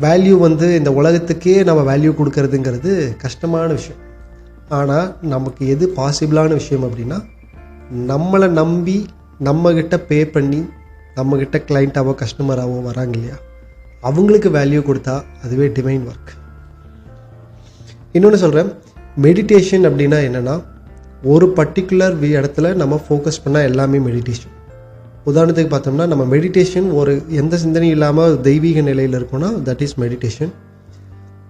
Value வந்து இந்த உலகத்துக்கே நம்ம வேல்யூ கொடுக்கறதுங்கிறது கஷ்டமான விஷயம். ஆனால் நமக்கு எது பாசிபிளான விஷயம் அப்படின்னா நம்மளை நம்பி நம்மக்கிட்ட பே பண்ணி நம்மக்கிட்ட கிளைண்ட்டாவோ கஸ்டமராகவோ வராங்க இல்லையா? அவங்களுக்கு வேல்யூ கொடுத்தா அதுவே டிவைன் ஒர்க் இன்னொன்று சொல்கிறேன் மெடிடேஷன் அப்படின்னா என்னென்னா ஒரு பர்டிகுலர் இடத்துல நம்ம ஃபோக்கஸ் பண்ணால் எல்லாமே மெடிடேஷன் உதாரணத்துக்கு பார்த்தோம்னா நம்ம மெடிடேஷன் ஒரு எந்த சிந்தனையும் இல்லாமல் தெய்வீக நிலையில் இருக்கோம்னா தட் இஸ் மெடிடேஷன்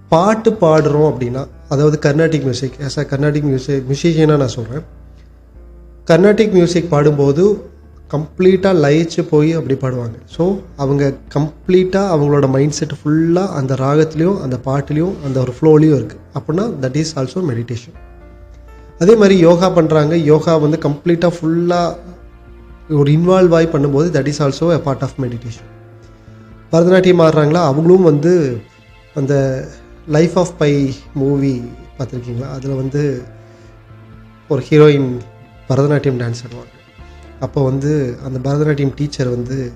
பாட்டு பாடுறோம் அப்படின்னா அதாவது Carnatic music as a Carnatic music மியூசிஷியனாக நான் சொல்கிறேன் கர்நாடிக் மியூசிக் பாடும்போது கம்ப்ளீட்டாக லயிச்சு போய் அப்படி பாடுவாங்க. ஸோ அவங்க கம்ப்ளீட்டாக அவங்களோட மைண்ட் செட் ஃபுல்லாக அந்த ராகத்துலேயும் அந்த பாட்டுலேயும் அந்த ஒரு ஃப்ளோலையும் இருக்குது அப்படின்னா தட் இஸ் ஆல்சோ மெடிடேஷன் அதே மாதிரி யோகா பண்ணுறாங்க யோகா வந்து கம்ப்ளீட்டாக ஃபுல்லாக ஒரு இன்வால்வ் ஆகி பண்ணும்போது that is also a part of meditation Bharatanatyam ஆடுறாங்களா? அவங்களும் வந்து அந்த லைஃப் ஆஃப் பை மூவி பார்த்துருக்கீங்களா? அதில் வந்து ஒரு ஹீரோயின் பரதநாட்டியம் டான்ஸ் ஆடுவாங்க. அப்போ வந்து அந்த பரதநாட்டியம் டீச்சர் வந்து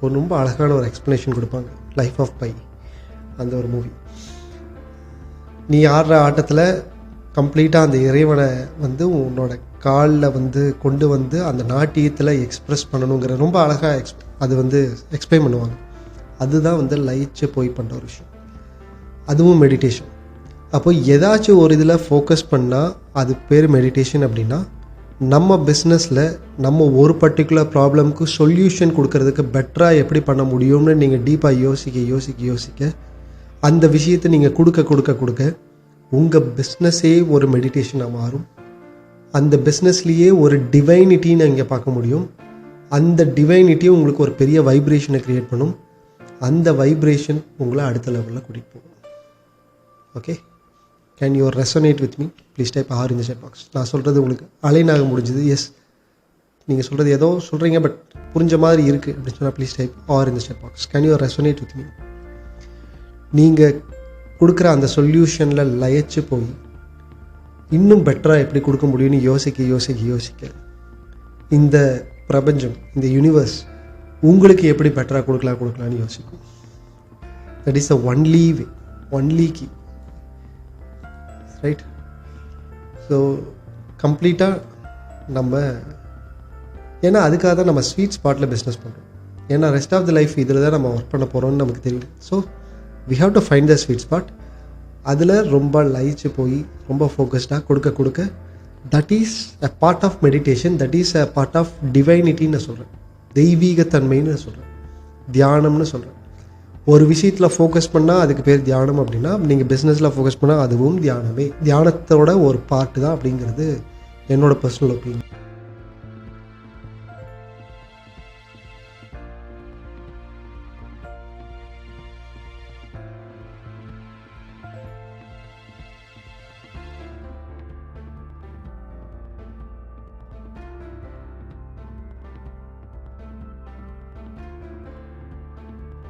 ஒரு ரொம்ப அழகான ஒரு எக்ஸ்ப்ளனேஷன் கொடுப்பாங்க. லைஃப் ஆஃப் பை அந்த ஒரு மூவி நீ ஆடுற ஆட்டத்தில் கம்ப்ளீட்டாக அந்த இறைவனை வந்து உன்னோட காலில் வந்து கொண்டு வந்து அந்த நாட்டியத்தில் எக்ஸ்ப்ரெஸ் பண்ணணுங்கிற ரொம்ப அழகாக எக்ஸ் அது வந்து எக்ஸ்பிளைன் பண்ணுவாங்க. அதுதான் வந்து லயிச்சு போய் பண்ணுற ஒரு விஷயம். அதுவும் மெடிடேஷன் அப்போ ஏதாச்சும் ஒரு இதில் ஃபோக்கஸ் பண்ணால் அது பேர் மெடிடேஷன் அப்படின்னா நம்ம பிஸ்னஸில் நம்ம ஒரு பர்டிகுலர் ப்ராப்ளம்க்கு சொல்யூஷன் கொடுக்கறதுக்கு பெட்டராக எப்படி பண்ண முடியும்னு நீங்கள் டீப்பாக யோசிக்க யோசிக்க யோசிக்க அந்த விஷயத்தை நீங்கள் கொடுக்க கொடுக்க கொடுக்க உங்கள் பிஸ்னஸே ஒரு மெடிடேஷனாக மாறும். அந்த பிஸ்னஸ்லேயே ஒரு டிவைனிட்டின்னு இங்கே பார்க்க முடியும். அந்த டிவைனிட்டியும் உங்களுக்கு ஒரு பெரிய வைப்ரேஷனை க்ரியேட் பண்ணும். அந்த வைப்ரேஷன் உங்களை அடுத்த லெவலில் கூட்டிகிட்டு போகும். Okay can you resonate with me please type or இந்த செட் பாக்ஸ் நான் சொல்கிறது உங்களுக்கு அலைனாக முடிஞ்சது. எஸ் நீங்கள் சொல்கிறது ஏதோ சொல்கிறீங்க பட் புரிஞ்ச மாதிரி இருக்குது அப்படின்னு சொன்னால் ப்ளீஸ் டைப் ஆர் இந்த chat box can you resonate with me நீங்கள் கொடுக்குற அந்த சொல்யூஷனில் லயச்சு போய் இன்னும் பெட்டராக எப்படி கொடுக்க முடியும்னு யோசிக்க யோசிக்க யோசிக்க. இந்த பிரபஞ்சம் இந்த யூனிவர்ஸ் உங்களுக்கு எப்படி பெட்டராக கொடுக்கலாம் கொடுக்கலான்னு யோசிக்கும். That is the only way only key right so கம்ப்ளீட்டாக நம்ம ஏன்னா அதுக்காக தான் நம்ம ஸ்வீட் ஸ்பாட்டில் பிஸ்னஸ் பண்ணுறோம் ஏன்னா ரெஸ்ட் ஆஃப் த லைஃப் இதில் தான் நம்ம ஒர்க் பண்ண போகிறோம்னு நமக்கு தெரியல so we have to find the sweet spot அதில் ரொம்ப லயிச்சு போய் ரொம்ப ஃபோக்கஸ்டாக கொடுக்க கொடுக்க that is a part of meditation that is a part of டிவைனிட்டின்னு சொல்கிறேன் தெய்வீகத்தன்மைன்னு சொல்கிறேன் தியானம்னு சொல்கிறேன் ஒரு விஷயத்தில் ஃபோக்கஸ் பண்ணால் அதுக்கு பேர் தியானம் அப்படின்னா நீங்கள் பிஸ்னஸில் ஃபோக்கஸ் பண்ணால் அதுவும் தியானமே. தியானத்தோட ஒரு பார்ட்டு தான் அப்படிங்கிறது என்னோட பர்சனல் ஒப்பீனியன்